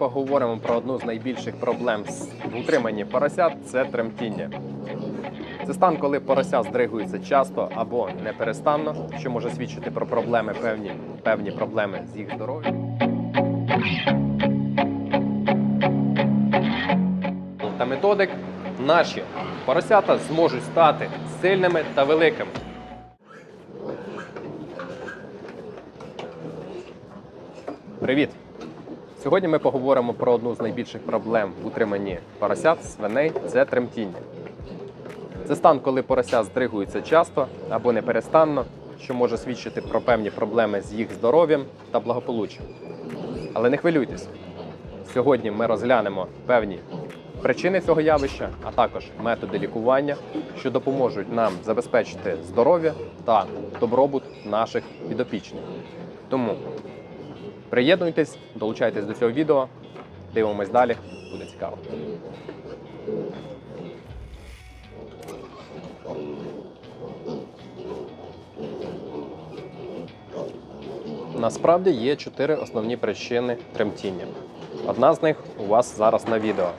поговоримо про одну з найбільших проблем в утриманні поросят це тремтіння. Це стан, коли порося здригується часто або неперестанно, що може свідчити про проблеми певні, певні проблеми з їх здоров'ям. Та методик наші поросята зможуть стати сильними та великими. Привіт! Сьогодні ми поговоримо про одну з найбільших проблем в утриманні поросят, свиней це тремтіння. Це стан, коли порося здригується часто або неперестанно, що може свідчити про певні проблеми з їх здоров'ям та благополуччям. Але не хвилюйтесь. Сьогодні ми розглянемо певні причини цього явища, а також методи лікування, що допоможуть нам забезпечити здоров'я та добробут наших підопічних. Тому приєднуйтесь, долучайтесь до цього відео, дивимось далі, буде цікаво. Насправді є чотири основні причини тремтіння. Одна з них у вас зараз на відео.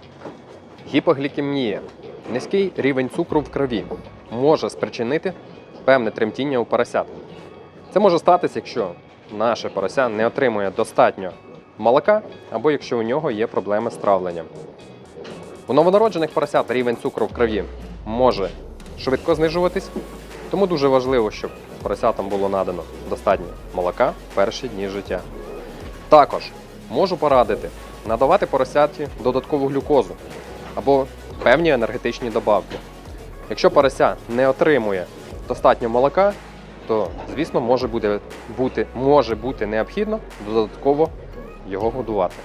Гіпоглікемія. Низький рівень цукру в крові може спричинити певне тремтіння у поросят. Це може статися, якщо наше порося не отримує достатньо молока або якщо у нього є проблеми з травленням. У новонароджених поросят рівень цукру в крові може швидко знижуватись, тому дуже важливо, щоб поросятам було надано достатньо молока в перші дні життя. Також можу порадити надавати поросяті додаткову глюкозу або певні енергетичні добавки. Якщо порося не отримує достатньо молока, то звісно може буде бути, може бути необхідно додатково його годувати.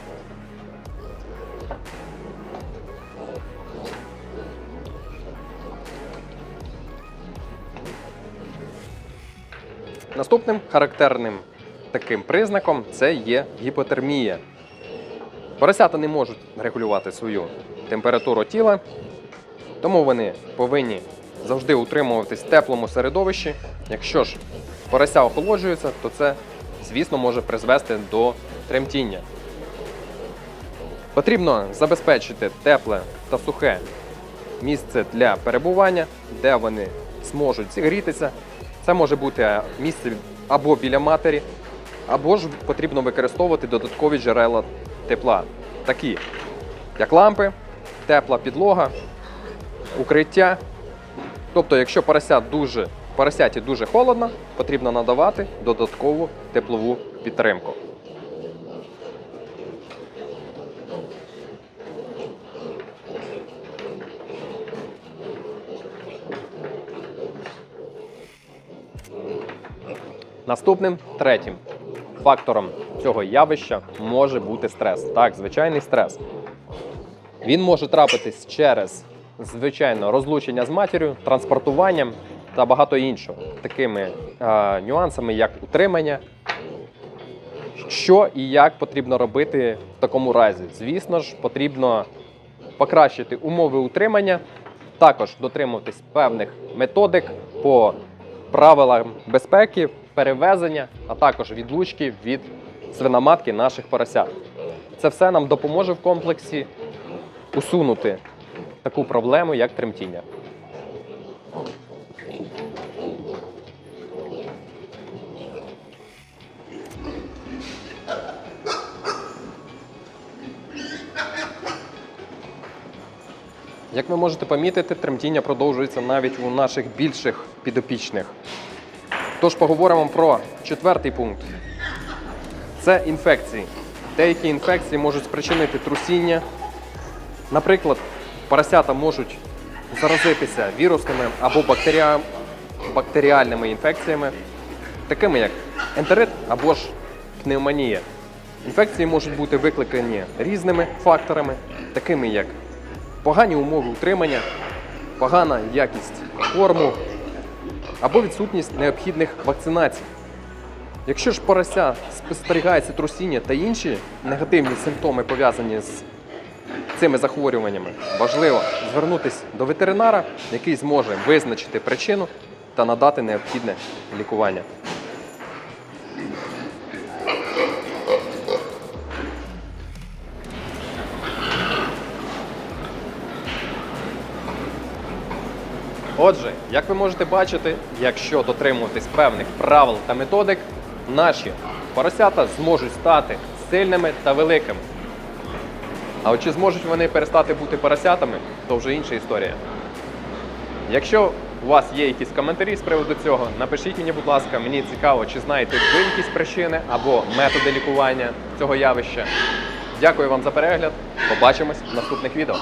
Наступним характерним таким признаком це є гіпотермія. Поросята не можуть регулювати свою температуру тіла, тому вони повинні завжди утримуватись в теплому середовищі. Якщо ж порося охолоджується, то це, звісно, може призвести до тремтіння. Потрібно забезпечити тепле та сухе місце для перебування, де вони зможуть зігрітися. Це може бути місце або біля матері, або ж потрібно використовувати додаткові джерела тепла, такі як лампи, тепла підлога, укриття. Тобто, якщо порося дуже, поросяті дуже холодно, потрібно надавати додаткову теплову підтримку. Наступним третім фактором цього явища може бути стрес. Так, звичайний стрес. Він може трапитись через, звичайно, розлучення з матір'ю, транспортуванням та багато іншого, такими е, нюансами, як утримання. Що і як потрібно робити в такому разі? Звісно ж, потрібно покращити умови утримання, також дотримуватись певних методик по правилам безпеки, перевезення, а також відлучки від свиноматки наших поросят. Це все нам допоможе в комплексі усунути таку проблему, як тремтіння. Як ви можете помітити, тремтіння продовжується навіть у наших більших підопічних. Тож поговоримо про четвертий пункт. Це інфекції. Деякі інфекції можуть спричинити трусіння. Наприклад, поросята можуть заразитися вірусними або бактеріа... бактеріальними інфекціями, такими як ентерит або ж пневмонія. Інфекції можуть бути викликані різними факторами, такими як погані умови утримання, погана якість корму або відсутність необхідних вакцинацій. Якщо ж порося спостерігається трусіння та інші негативні симптоми пов'язані з цими захворюваннями важливо звернутися до ветеринара, який зможе визначити причину та надати необхідне лікування. Отже, як ви можете бачити, якщо дотримуватись певних правил та методик, наші поросята зможуть стати сильними та великими. А от чи зможуть вони перестати бути поросятами, то вже інша історія. Якщо у вас є якісь коментарі з приводу цього, напишіть мені, будь ласка, мені цікаво, чи знаєте ви якісь причини або методи лікування цього явища. Дякую вам за перегляд. Побачимось в наступних відео.